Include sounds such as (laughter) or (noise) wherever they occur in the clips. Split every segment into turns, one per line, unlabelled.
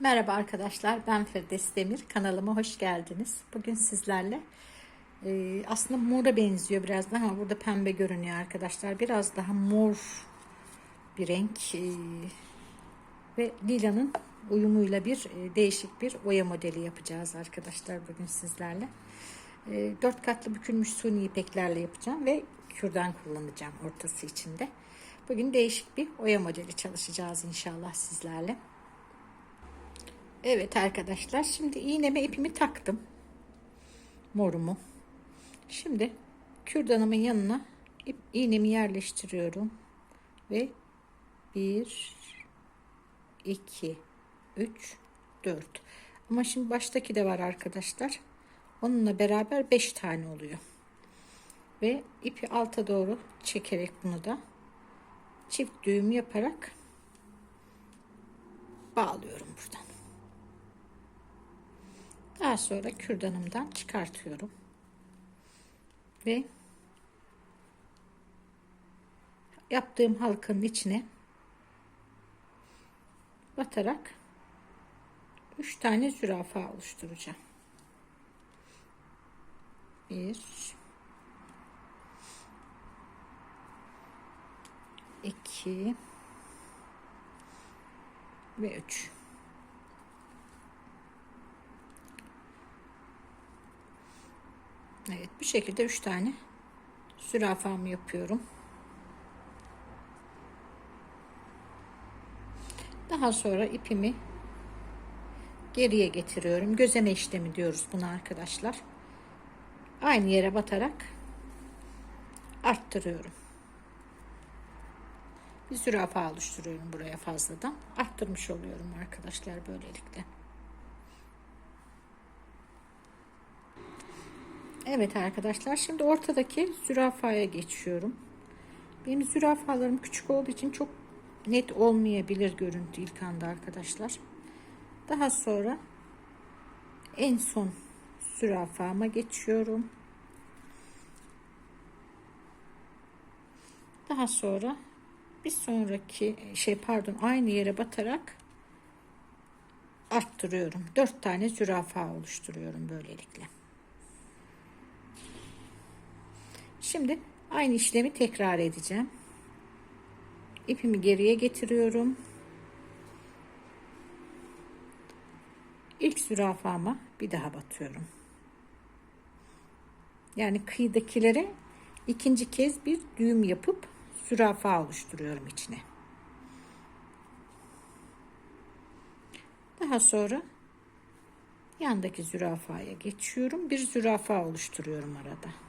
Merhaba arkadaşlar, ben Firdevs Demir. Kanalıma hoş geldiniz. Bugün sizlerle e, aslında mora benziyor biraz daha ama burada pembe görünüyor arkadaşlar. Biraz daha mor bir renk e, ve lilanın uyumuyla bir e, değişik bir oya modeli yapacağız arkadaşlar bugün sizlerle. E, dört katlı bükülmüş suni ipeklerle yapacağım ve kürdan kullanacağım ortası içinde. Bugün değişik bir oya modeli çalışacağız inşallah sizlerle. Evet arkadaşlar şimdi iğneme ipimi taktım. Morumu. Şimdi kürdanımın yanına ip, iğnemi yerleştiriyorum. Ve 1 2 3 4 ama şimdi baştaki de var arkadaşlar. Onunla beraber 5 tane oluyor. Ve ipi alta doğru çekerek bunu da çift düğüm yaparak bağlıyorum buradan. Daha sonra kürdanımdan çıkartıyorum. Ve yaptığım halkanın içine batarak 3 tane zürafa oluşturacağım. 1 2 ve 3 Evet bu şekilde 3 tane zürafamı yapıyorum. Daha sonra ipimi geriye getiriyorum. Gözeme işlemi diyoruz buna arkadaşlar. Aynı yere batarak arttırıyorum. Bir zürafa oluşturuyorum buraya fazladan. Arttırmış oluyorum arkadaşlar böylelikle. Evet arkadaşlar şimdi ortadaki zürafaya geçiyorum. Benim zürafalarım küçük olduğu için çok net olmayabilir görüntü ilk anda arkadaşlar. Daha sonra en son zürafama geçiyorum. Daha sonra bir sonraki şey pardon aynı yere batarak arttırıyorum. Dört tane zürafa oluşturuyorum böylelikle. Şimdi aynı işlemi tekrar edeceğim. İpimi geriye getiriyorum. İlk zürafama bir daha batıyorum. Yani kıyıdakilere ikinci kez bir düğüm yapıp zürafa oluşturuyorum içine. Daha sonra yandaki zürafaya geçiyorum. Bir zürafa oluşturuyorum arada.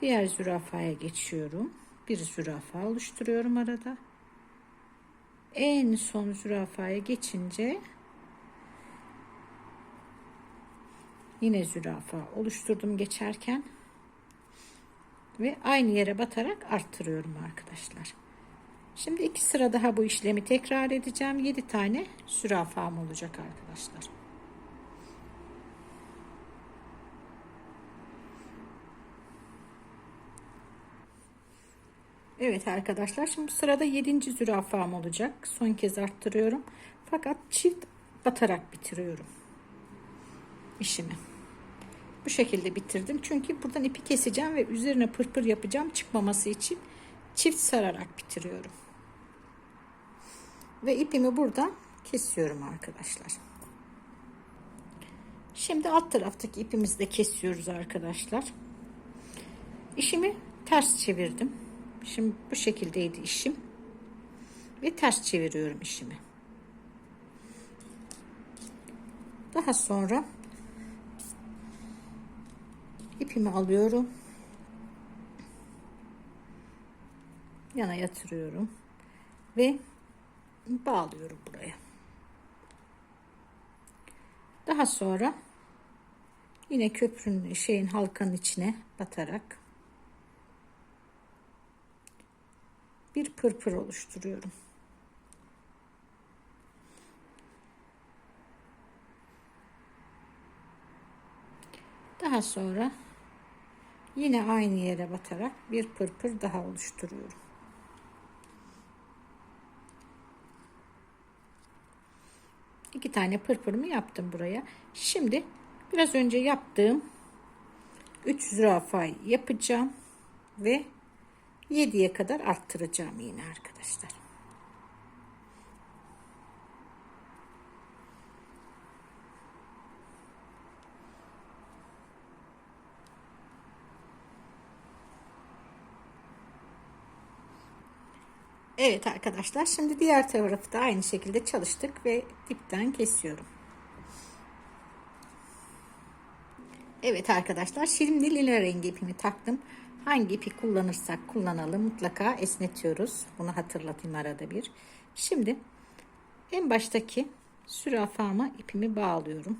Diğer zürafaya geçiyorum. Bir zürafa oluşturuyorum arada. En son zürafaya geçince yine zürafa oluşturdum geçerken ve aynı yere batarak arttırıyorum arkadaşlar. Şimdi iki sıra daha bu işlemi tekrar edeceğim. 7 tane zürafam olacak arkadaşlar. Evet arkadaşlar şimdi sırada 7. zürafam olacak. Son kez arttırıyorum. Fakat çift batarak bitiriyorum işimi. Bu şekilde bitirdim. Çünkü buradan ipi keseceğim ve üzerine pırpır yapacağım çıkmaması için çift sararak bitiriyorum. Ve ipimi burada kesiyorum arkadaşlar. Şimdi alt taraftaki ipimizi de kesiyoruz arkadaşlar. İşimi ters çevirdim. Şimdi bu şekildeydi işim. Ve ters çeviriyorum işimi. Daha sonra ipimi alıyorum. Yana yatırıyorum. Ve bağlıyorum buraya. Daha sonra yine köprünün şeyin halkanın içine batarak bir pırpır oluşturuyorum. Daha sonra yine aynı yere batarak bir pırpır daha oluşturuyorum. iki tane pırpırımı yaptım buraya. Şimdi biraz önce yaptığım 3 zürafayı yapacağım ve 7'ye kadar arttıracağım yine arkadaşlar. Evet arkadaşlar şimdi diğer tarafı da aynı şekilde çalıştık ve dipten kesiyorum. Evet arkadaşlar şimdi lila rengi ipimi taktım. Hangi ipi kullanırsak kullanalım mutlaka esnetiyoruz. Bunu hatırlatayım arada bir. Şimdi en baştaki sürafama ipimi bağlıyorum.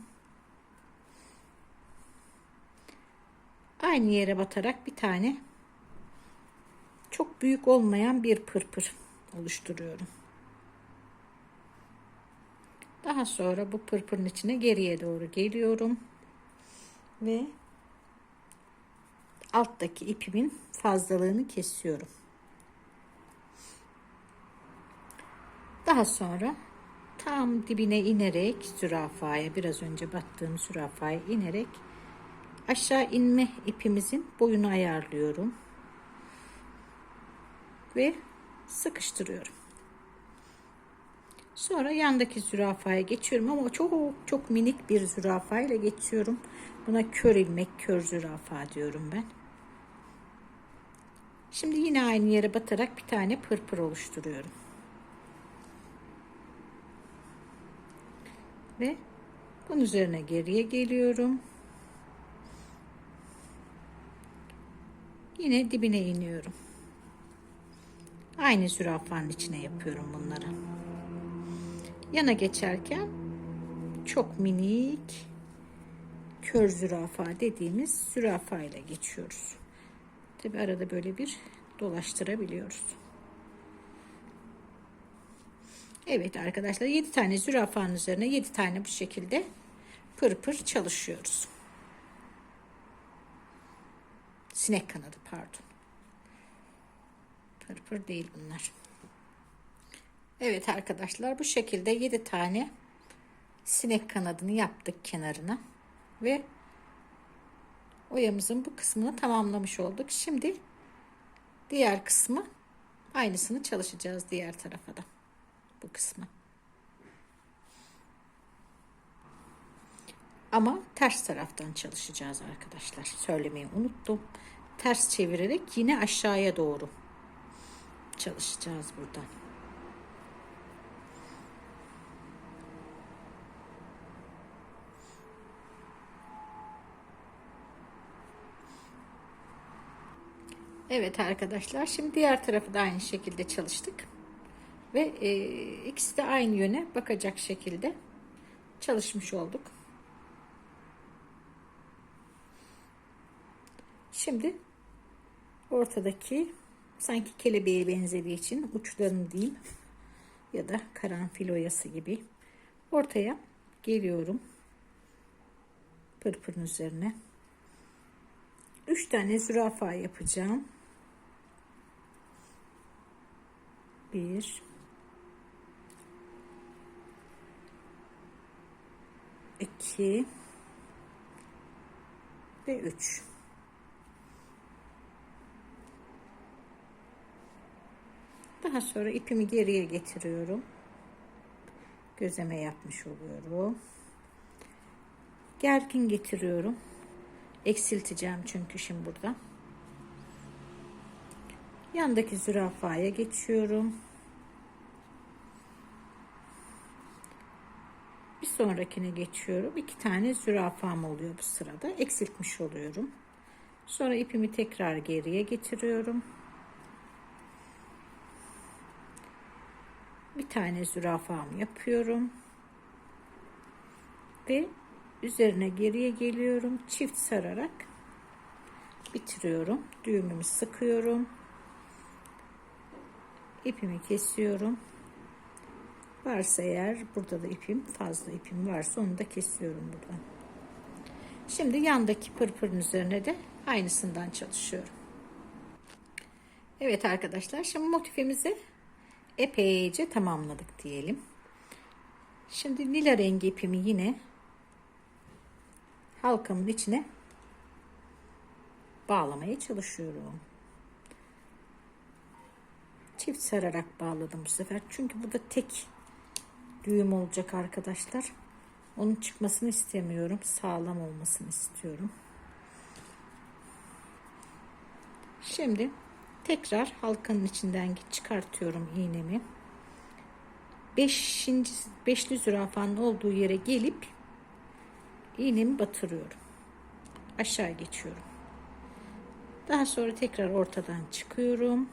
Aynı yere batarak bir tane çok büyük olmayan bir pırpır oluşturuyorum. Daha sonra bu pırpırın içine geriye doğru geliyorum ve alttaki ipimin fazlalığını kesiyorum. Daha sonra tam dibine inerek zürafaya biraz önce battığım zürafaya inerek aşağı inme ipimizin boyunu ayarlıyorum ve sıkıştırıyorum. Sonra yandaki zürafaya geçiyorum ama çok çok minik bir zürafa ile geçiyorum. Buna kör ilmek, kör zürafa diyorum ben. Şimdi yine aynı yere batarak bir tane pırpır oluşturuyorum. Ve bunun üzerine geriye geliyorum. Yine dibine iniyorum. Aynı zürafanın içine yapıyorum bunları. Yana geçerken çok minik kör zürafa dediğimiz zürafa ile geçiyoruz. Tabi arada böyle bir dolaştırabiliyoruz. Evet arkadaşlar 7 tane zürafanın üzerine 7 tane bu şekilde pırpır çalışıyoruz. Sinek kanadı pardon. Pırpır değil bunlar. Evet arkadaşlar bu şekilde 7 tane sinek kanadını yaptık kenarına ve oyamızın bu kısmını tamamlamış olduk. Şimdi diğer kısmı aynısını çalışacağız diğer tarafa da bu kısmı. Ama ters taraftan çalışacağız arkadaşlar. Söylemeyi unuttum. Ters çevirerek yine aşağıya doğru çalışacağız buradan. Evet arkadaşlar şimdi diğer tarafı da aynı şekilde çalıştık. Ve e, ikisi de aynı yöne bakacak şekilde çalışmış olduk. Şimdi ortadaki sanki kelebeğe benzediği için uçlarını diyeyim ya da karanfil oyası gibi ortaya geliyorum pırpırın üzerine 3 tane zürafa yapacağım 1 2 ve 3 Daha sonra ipimi geriye getiriyorum. Gözeme yapmış oluyorum. Gergin getiriyorum. Eksilteceğim çünkü şimdi burada. Yandaki zürafaya geçiyorum. Bir sonrakine geçiyorum. İki tane zürafam oluyor bu sırada. Eksiltmiş oluyorum. Sonra ipimi tekrar geriye getiriyorum. bir tane zürafamı yapıyorum ve üzerine geriye geliyorum çift sararak bitiriyorum düğümümü sıkıyorum ipimi kesiyorum varsa eğer burada da ipim fazla ipim varsa onu da kesiyorum buradan şimdi yandaki pırpırın üzerine de aynısından çalışıyorum Evet arkadaşlar şimdi motifimizi epeyce tamamladık diyelim. Şimdi lila rengi ipimi yine halkamın içine bağlamaya çalışıyorum. Çift sararak bağladım bu sefer. Çünkü burada tek düğüm olacak arkadaşlar. Onun çıkmasını istemiyorum. Sağlam olmasını istiyorum. Şimdi tekrar halkanın içinden çıkartıyorum iğnemi. Beşinci, beşli zürafanın olduğu yere gelip iğnemi batırıyorum. Aşağı geçiyorum. Daha sonra tekrar ortadan çıkıyorum.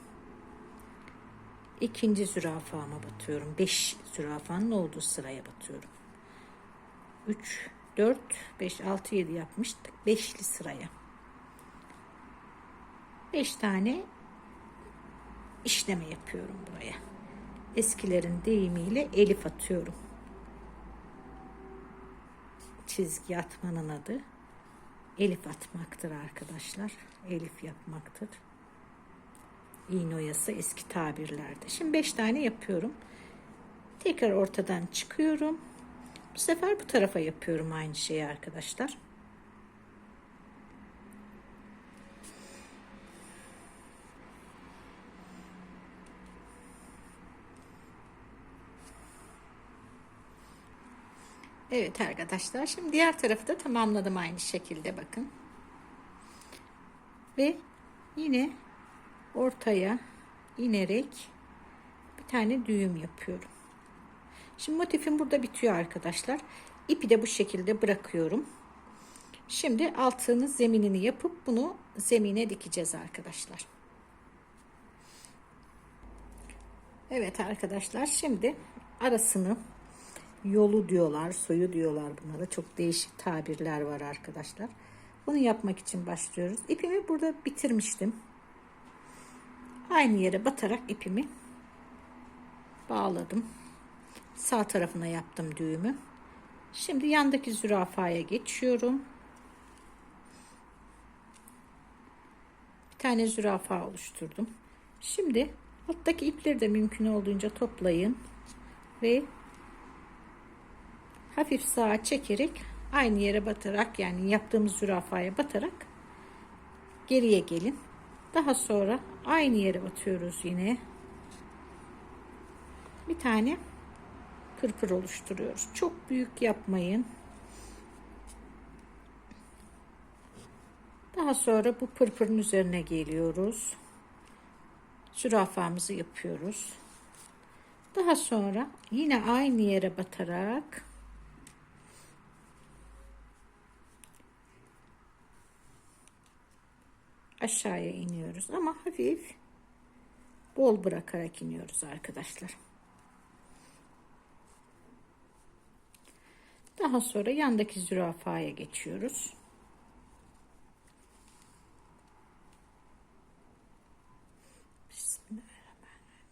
İkinci zürafama batıyorum. Beş zürafanın olduğu sıraya batıyorum. 3, 4, 5, 6, 7 yapmıştık. Beşli sıraya. 5 tane işleme yapıyorum buraya. Eskilerin deyimiyle elif atıyorum. Çizgi atmanın adı elif atmaktır arkadaşlar. Elif yapmaktır. İğne oyası eski tabirlerde. Şimdi 5 tane yapıyorum. Tekrar ortadan çıkıyorum. Bu sefer bu tarafa yapıyorum aynı şeyi arkadaşlar. Evet arkadaşlar şimdi diğer tarafı da tamamladım aynı şekilde bakın. Ve yine ortaya inerek bir tane düğüm yapıyorum. Şimdi motifim burada bitiyor arkadaşlar. İpi de bu şekilde bırakıyorum. Şimdi altını zeminini yapıp bunu zemine dikeceğiz arkadaşlar. Evet arkadaşlar şimdi arasını yolu diyorlar, soyu diyorlar bunlara. Çok değişik tabirler var arkadaşlar. Bunu yapmak için başlıyoruz. İpimi burada bitirmiştim. Aynı yere batarak ipimi bağladım. Sağ tarafına yaptım düğümü. Şimdi yandaki zürafaya geçiyorum. Bir tane zürafa oluşturdum. Şimdi alttaki ipleri de mümkün olduğunca toplayın ve hafif sağa çekerek aynı yere batarak yani yaptığımız zürafaya batarak geriye gelin. Daha sonra aynı yere batıyoruz yine. Bir tane pırpır oluşturuyoruz. Çok büyük yapmayın. Daha sonra bu pırpırın üzerine geliyoruz. Zürafamızı yapıyoruz. Daha sonra yine aynı yere batarak aşağıya iniyoruz ama hafif bol bırakarak iniyoruz arkadaşlar. Daha sonra yandaki zürafaya geçiyoruz.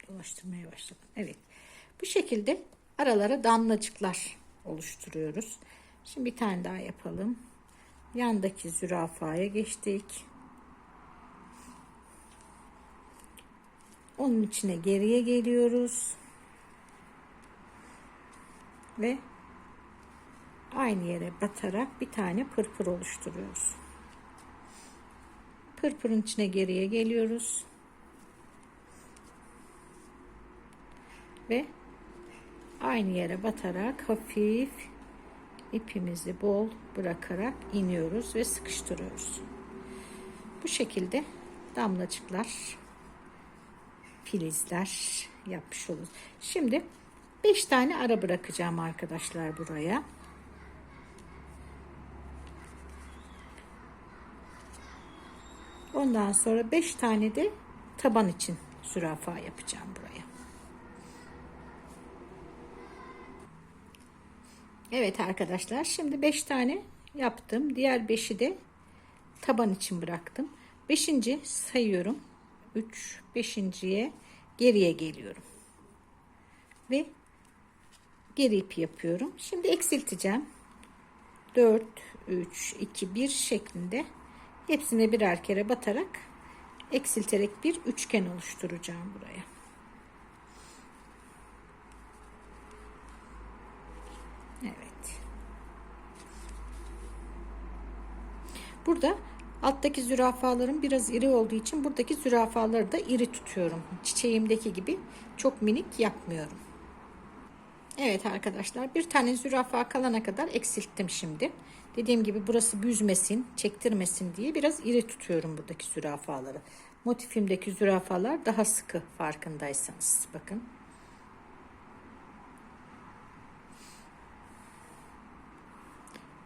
Dolaştırmaya başladım. Evet. Bu şekilde aralara damlacıklar oluşturuyoruz. Şimdi bir tane daha yapalım. Yandaki zürafaya geçtik. Onun içine geriye geliyoruz. Ve aynı yere batarak bir tane pırpır oluşturuyoruz. Pırpırın içine geriye geliyoruz. Ve aynı yere batarak hafif ipimizi bol bırakarak iniyoruz ve sıkıştırıyoruz. Bu şekilde damlacıklar filizler yapmış oluruz. Şimdi 5 tane ara bırakacağım arkadaşlar buraya. Ondan sonra 5 tane de taban için zürafa yapacağım buraya. Evet arkadaşlar şimdi 5 tane yaptım. Diğer 5'i de taban için bıraktım. 5. sayıyorum. 3 5.ye geriye geliyorum. Ve geri ip yapıyorum. Şimdi eksilteceğim. 4 3 2 1 şeklinde hepsine birer kere batarak eksilterek bir üçgen oluşturacağım buraya. Evet. Burada alttaki zürafaların biraz iri olduğu için buradaki zürafaları da iri tutuyorum. Çiçeğimdeki gibi çok minik yapmıyorum. Evet arkadaşlar bir tane zürafa kalana kadar eksilttim şimdi. Dediğim gibi burası büzmesin, çektirmesin diye biraz iri tutuyorum buradaki zürafaları. Motifimdeki zürafalar daha sıkı farkındaysanız. Bakın.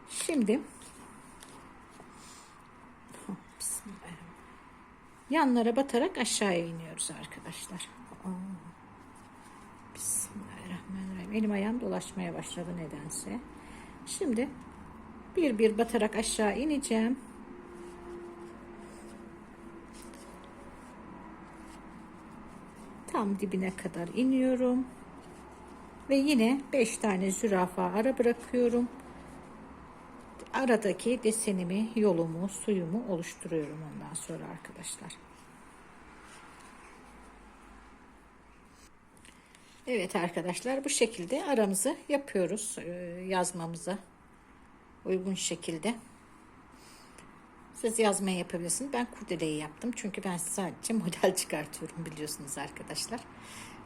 Şimdi yanlara batarak aşağıya iniyoruz arkadaşlar. Bismillahirrahmanirrahim. Elim ayağım dolaşmaya başladı nedense. Şimdi bir bir batarak aşağı ineceğim. Tam dibine kadar iniyorum. Ve yine 5 tane zürafa ara bırakıyorum. Aradaki desenimi, yolumu, suyumu oluşturuyorum ondan sonra arkadaşlar. Evet arkadaşlar bu şekilde aramızı yapıyoruz e, yazmamıza uygun şekilde. Siz yazmayı yapabilirsiniz. Ben kurdeleyi yaptım. Çünkü ben sadece model (laughs) çıkartıyorum biliyorsunuz arkadaşlar.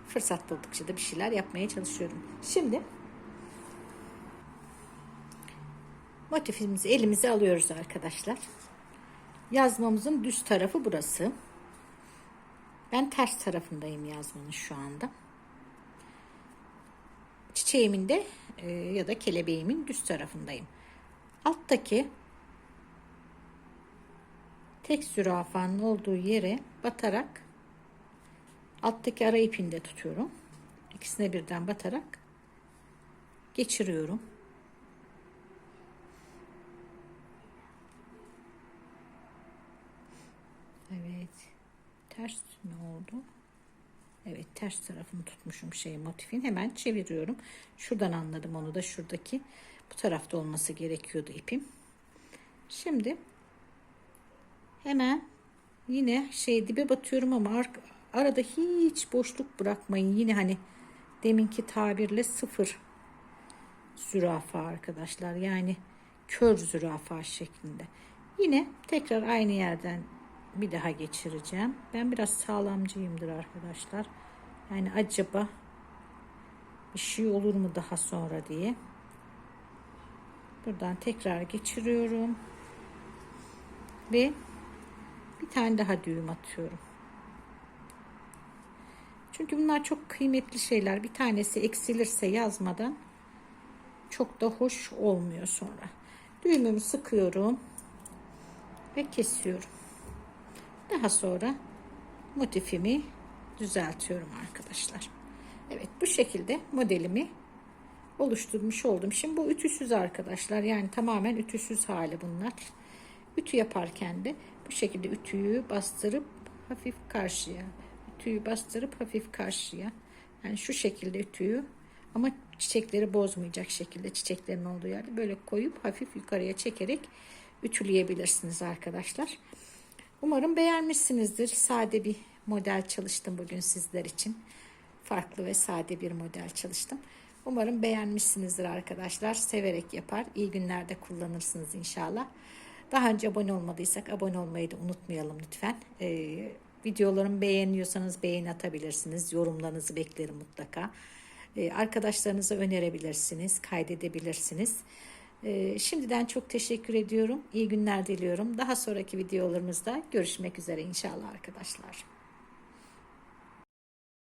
Fırsat buldukça da bir şeyler yapmaya çalışıyorum. Şimdi motifimizi elimize alıyoruz arkadaşlar. Yazmamızın düz tarafı burası. Ben ters tarafındayım yazmanın şu anda. Çiçeğimin de e, ya da kelebeğimin düz tarafındayım. Alttaki tek zürafanın olduğu yere batarak alttaki ara ipini de tutuyorum. İkisine birden batarak geçiriyorum. Evet. Ters mi oldu? Evet ters tarafını tutmuşum şey motifin. Hemen çeviriyorum. Şuradan anladım onu da şuradaki bu tarafta olması gerekiyordu ipim. Şimdi hemen yine şey dibe batıyorum ama arada hiç boşluk bırakmayın. Yine hani deminki tabirle sıfır zürafa arkadaşlar. Yani kör zürafa şeklinde. Yine tekrar aynı yerden bir daha geçireceğim. Ben biraz sağlamcıyımdır arkadaşlar. Yani acaba bir şey olur mu daha sonra diye. Buradan tekrar geçiriyorum. Ve bir tane daha düğüm atıyorum. Çünkü bunlar çok kıymetli şeyler. Bir tanesi eksilirse yazmadan çok da hoş olmuyor sonra. Düğümümü sıkıyorum ve kesiyorum. Daha sonra motifimi düzeltiyorum arkadaşlar. Evet bu şekilde modelimi oluşturmuş oldum. Şimdi bu ütüsüz arkadaşlar. Yani tamamen ütüsüz hali bunlar. Ütü yaparken de bu şekilde ütüyü bastırıp hafif karşıya. Ütüyü bastırıp hafif karşıya. Yani şu şekilde ütüyü ama çiçekleri bozmayacak şekilde çiçeklerin olduğu yerde böyle koyup hafif yukarıya çekerek ütüleyebilirsiniz arkadaşlar. Umarım beğenmişsinizdir. Sade bir model çalıştım bugün sizler için. Farklı ve sade bir model çalıştım. Umarım beğenmişsinizdir arkadaşlar. Severek yapar. İyi günlerde kullanırsınız inşallah. Daha önce abone olmadıysak abone olmayı da unutmayalım lütfen. Ee, videolarımı beğeniyorsanız beğeni atabilirsiniz. Yorumlarınızı beklerim mutlaka. Ee, arkadaşlarınıza önerebilirsiniz, kaydedebilirsiniz. Ee, şimdiden çok teşekkür ediyorum. İyi günler diliyorum. Daha sonraki videolarımızda görüşmek üzere inşallah arkadaşlar.